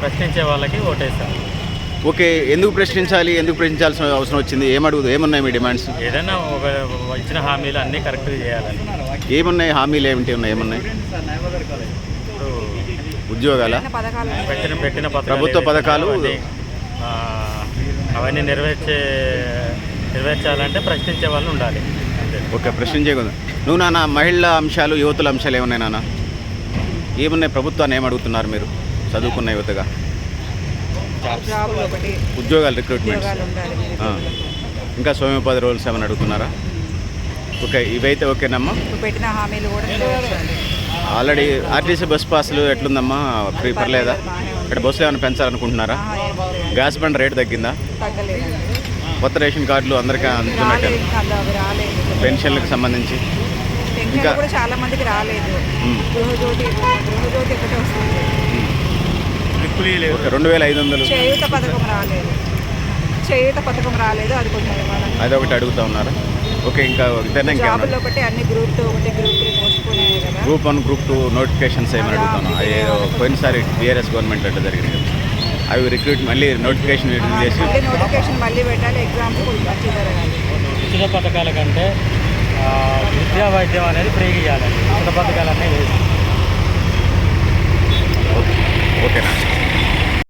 ప్రశ్నించే వాళ్ళకి ఓటేస్తాం ఓకే ఎందుకు ప్రశ్నించాలి ఎందుకు ప్రశ్నించాల్సిన అవసరం వచ్చింది? ఏమడుగుదు ఏమున్నాయి మీ డిమాండ్స్? ఏదైనా ఒక ఇచ్చిన హామీలు అన్నీ కరెక్ట్గా చేయాలని ఏమున్నాయి? హామీలు ఏమిటి ఉన్నాయి? ఏమున్నాయి? ఉద్యోగాల? పెట్టిన పెట్టిన పథకాలు ప్రభుత్వ పథకాలు? అవన్నీ, ఆ, అవన్నీ నెరవేర్చే నెరవేర్చాలంటే ప్రశ్నించే వాళ్ళు ఉండాలి. అంతే. ఓకే ప్రశ్నించేకుంది నువ్వు నాన్న మహిళా అంశాలు యువతుల అంశాలు ఏమున్నాయి నాన్న? ఏమున్నాయి? ప్రభుత్వాన్ని ఏం అడుగుతున్నారు మీరు? చదువుకున్న యువతగా? ఉద్యోగాలు రిక్రూట్మెంట్స్ ఉద్యోగాలు ఉండాలి ఆ. ఇంకా స్వయం ఉపాధి రోల్స్ ఏమైనా అడుగుతున్నారా? ఓకే ఇవైతే ఓకేనమ్మా. పెట్టిన హామీలు కూడా ఆల్రెడీ ఆర్టీసీ బస్ పాస్లు ఎట్లుందమ్మా? ఫ్రీ పర్లేదా ఇక్కడ బస్సులు ఏమైనా పెంచాలనుకుంటున్నారా. గ్యాస్ బండ్ రేట్ తగ్గిందా? తగ్గలేదు కొత్త రేషన్ కార్డులు అందరికీ అందుతున్నట్టు పెన్షన్లకు సంబంధించి. ఇంకా- చాలా మందికి రాలేదు. మ్మ్. గృహజ్యోతి గృహజ్యోతి ఒకటే వస్తుంది. ఓకే రెండు వేల ఐదు వందలు చేయూత పథకం రాలేదు. చేయూత పథకం రాలేదు అది కొంచెం ఇవ్వాలని. అది ఒకటి అడుగుతా ఉన్నారా? ఓకే ఇంకా జాబులు ఒకటి అన్ని గ్రూప్ టూ ఒకటి గ్రూప్ త్రీ పోస్ట్పోన్ అయ్యాయి కదా. Group one group two notifications ఏమైనా అడుగుతాను? అవి పోయినసారి టీఆర్ఎస్ గవర్నమెంట్ అంటే జరిగింది కదా. అవి రిక్రూట్ మళ్ళీ నోటిఫికేషన్ రిలీజ్ చేసి నోటిఫికేషన్ మళ్ళీ పెట్టాలి ఎగ్జామ్స్ జరగాలి. ఉచిత పథకాల కంటే ఆ, విద్యా వైద్యం అనేది ఫ్రీగా ఇవ్వాలి